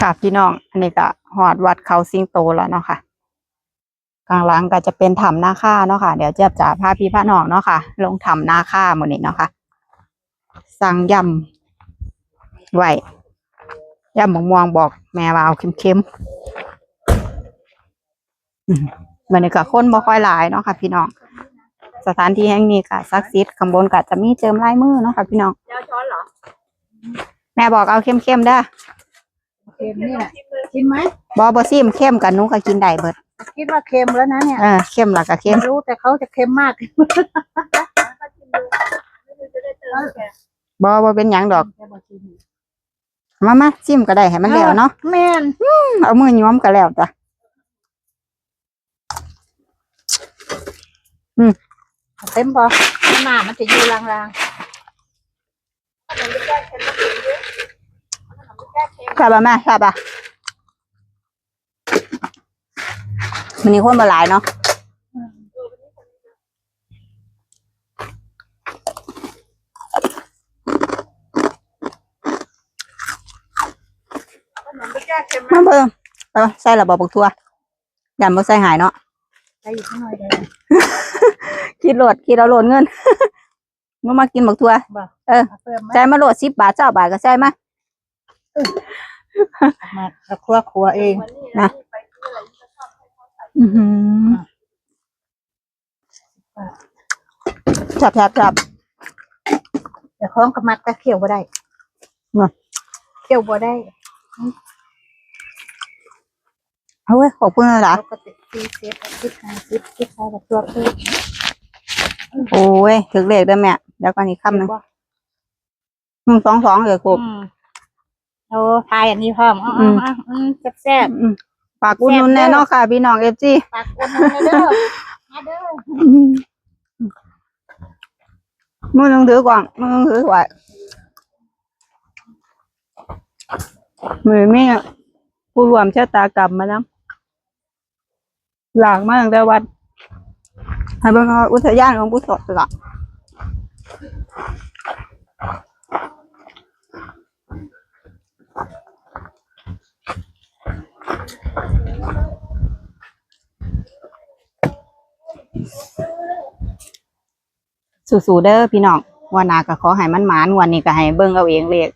ค่ะพี่น้อง อันนี้ก็หอดวัดเขาสิงโตแล้วเนาะค่ะกลางหลังก็จะเป็นถ้ำนาค่าเนาะค่ะ เดี๋ยวเจี๊ยบจะพาพี่พาน้องเนาะค่ะ ลงถ้ำนาค่าหมดนี้เนาะค่ะ สั่งยำไว้ยำมะม่วงบอกแม่ว่าเอาเค็มๆอืมมันนี้ก็คนบ่ค่อยหลายเนาะค่ะ พี่น้อง สถานที่แห่งนี้ก็ศักดิ์สิทธิ์ข้างบนก็จะมีเจิมลายมือเนาะค่ะ พี่น้องยาวช้อนเหรอแม่บอกเอาเข้มๆเด้อ เค็มนี่แหละชิมไหมบอบอซิมเข้มกับหนุก็กินได้เบิดคิดว่าเค็มแล้วนะเนี่ยเออเข้มหลักก็เข้มไม่รู้แต่เขาจะเค็มมากบอบอเป็นหยังดอก มามาซิมก็ได้ให้มันแล้วเนาะแม่นเอามือย้อมก็แล้วจ้ะเต็มพอหน้ามันจะอยู่ลางท ราบป่ะแม่ทราบป่ะมันนี้คนมาหลายเนาะมาเบิ่งเอาใส่ระบบบักทั่วยันบ่ใส่หายเนาะๆใส่อยู่ข้างในเลยคิดโหลดคิดเอาโหลดเงินมามากินบักทั่วเอาเพิ่มไหมใส่มาโหลดสิบบาทเจ้าบาทก็ใส่มา มาแล้วครัวครัวเองอือหือจับจับจับเดี๋ยวคล้องกับมัดก็เคี่ยวบ่ได้ว่ะเคี่ยวบ่ได้เอาเว้ยขอบคุณนะล่ะปกติสี่สิบสิบห้าสิบสิบห้าแบบตัวเพิ่มโอ้ยถึงเลขได้อแม่เดี๋ยวก่อนอีกคำหนึ่งหนึ่งสองสองเลยครบอืม โอ้ทายอันนี้พร้อมอ๋ออือ๋มออืมแซ่บอืมฝากอุดหนุนแน่เนอนค่ะ พี่น้องเอฟจีๆปากคนมาเด้อมาเด้อ มือหนึงถือกล่องมือหนึงถือไหวมือมีผู้รวมชะตากรรมมาแล้วหลากมาตั้งแต่วัดให้เบิ่งเอาอุทยานของผู้สดละ สู้ๆเด้อพี่น้องวันนาก็ขอให้มันหมานวันนี้ก็ให้เบิ่งเอาเองเลข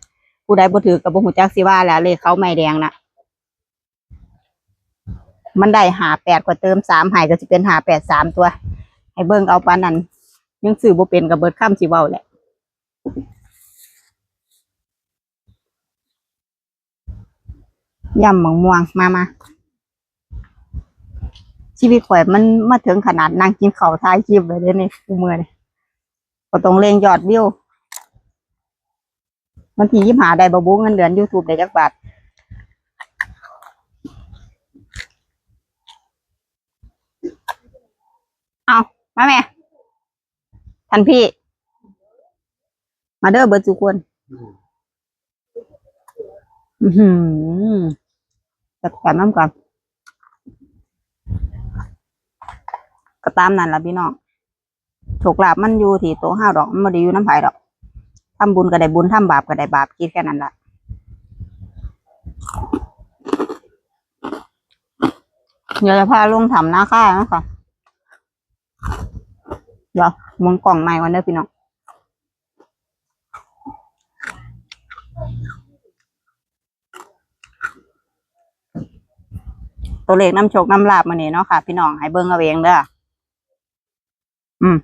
ผู้ใดบ่ถือกับบ่ฮู้จักสิว่าแหล้วเลขเขาไม่แดงนะมันได้หาแปดกว่าเติมสามหายก็สิเป็นหาแปดสามตัว ให้เบิ่งเอาปานนั้นยังซื้อบ่เป็นกับเบิดข้ามสิเว้าแหละ ยำหมองม่วงมามาชีวิตข่อยมันมาถึงขนาดนั่งกินข้าวท้ายคลิปเลยเด้นี่กูเมื่อนี่ก็ต้องเร่งยอดวิววันที่ยี่หาได้บบูเงินเดือน YouTube ได้จักบาทเอามาแม่ท่านพี่ มาเด้อเบิร์ดทุกคนอือหือ จัดการน้ำกันก็ตามนั่นละพี่น้องโชคลาภมันอยู่ที่โตะห้าดอกมันไม่ได้อยู่น้ำไผ่ดอกทำบุญก็ได้บุญทำบาปก็ได้บาปคิดแค่นั้นละเดี๋ยวจะพาลุงทำหน้าค่านะคะเดี๋ยวมองกล่องใหม่วันเด้อพี่น้อง ตัวเลขน้ำโชคน้ำลาบมาเนี่เนาะค่ะ พี่น้องให้เบิ่งเอาเองเด้ออืม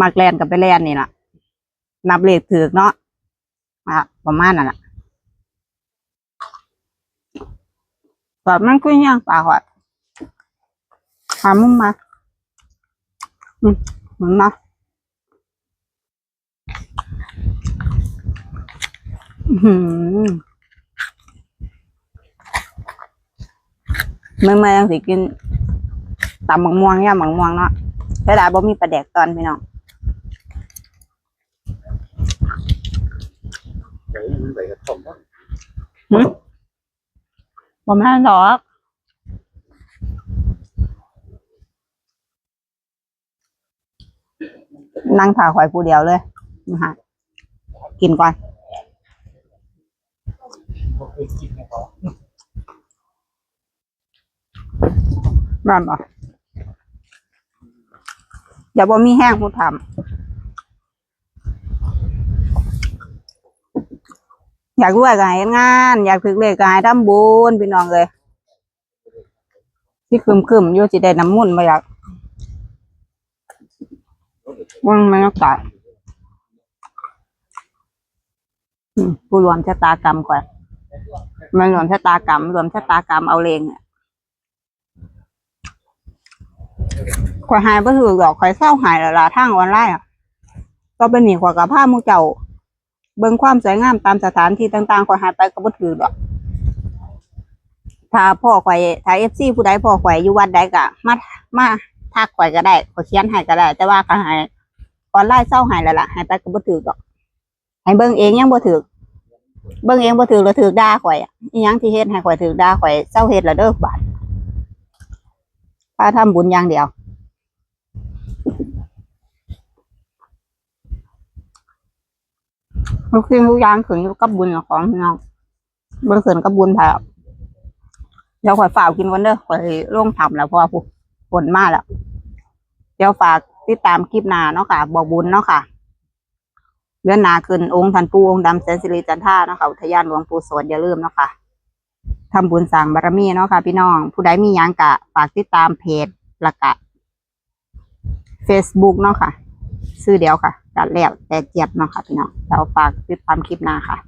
มากแลนกับไปแลนนี่ล่ะ นับเลขถือเนาะอะประมาณนั่นแหละแบบมันคุยยังตาหอดหามุมมา อืมหมือนมาอื้อ หือเมื่อเมื่อยังสิกินตำหมักม่วงย่ำหมักม่วงเนาะแต่ดาบ่มีปลาแดกตอนพี่น้องเดี๋ยวมันใส่กระท่อมบ้างบ่แม่นดอกนั่งถ่าข่อยผู้เดียวเลยนะฮะกินก่อน นนะเขานบ่อย่าบ่มีแห้งผู้ทำอยากรวยก็ให้งาน อยากถึกเลขก็ให้ทำบุญพี่น้องเลยที่คึมๆอยู่สิได้น้ำมุ่นต์บ่อยากว่างบรรยากาศอืมผู้รวมชะตากรรมก่อนมารวมชะตากรรม รวมชะตากรรมเอาเลงเนี่ย ข่อยหายบ่ถือดอกข่อยเศร้าหายล้วล่ะทางออนไลน์อะก็เป็นหนีข่อยกับผ้าหมูเจ้า เบิ่งความสวยงามตามสถานที่ต่างๆข่อยหายไปก็บ่ถือดอกถ้าพ่อข่อยถ้า FC ผู้ใดพ่อข่อยอยู่วัดใดก็มามาทักข่อยก็ได้ข่อยเขียนให้ก็ได้ แต่ว่าก็หายออนไลน์เศร้าหายล้วล่ะหายไปก็บ่ถือดอกให้เบิ่งเองยังบ่ถือเบิ่งเองบ่ถือแล้วถือด่าข่อยอะอีหยังที่เฮ็ดให้ข่อยถือด่าข่อยเศร้าเฮ็ดแล้วเด้อบาดพาทำบุญอย่างเดียว ทุกสิ่งทุกอย่างขึ้นอยู่กับบุญของพี่น้องบ่ขึ้นกับบุญแท้เดี๋ยวข่อยฝากกินกันเด้อข่อยลงทำแล้วเพราะว่าผู้ฝนมาแล้วเดี๋ยวฝากติดตามคลิปหน้าเนาะค่ะ บอกบุญเนาะค่ะเดือนหนาขึ้นองค์ท่านปูองค์ดำแสนสิริจันท่าเนาะค่ะอุทยานหลวงปู่โสดอย่าลืมเนาะค่ะทำบุญสั่งบารมีเนาะค่ะ พี่น้อง ผู้ใดมียังกะ ฝากติดตามเพจละกะ Facebook เนาะค่ะ ซื้อเดียวค่ะ กัดแล้วแต่เจียบเนาะค่ะพี่น้องเราฝากติดตามคลิปหน้าค่ะ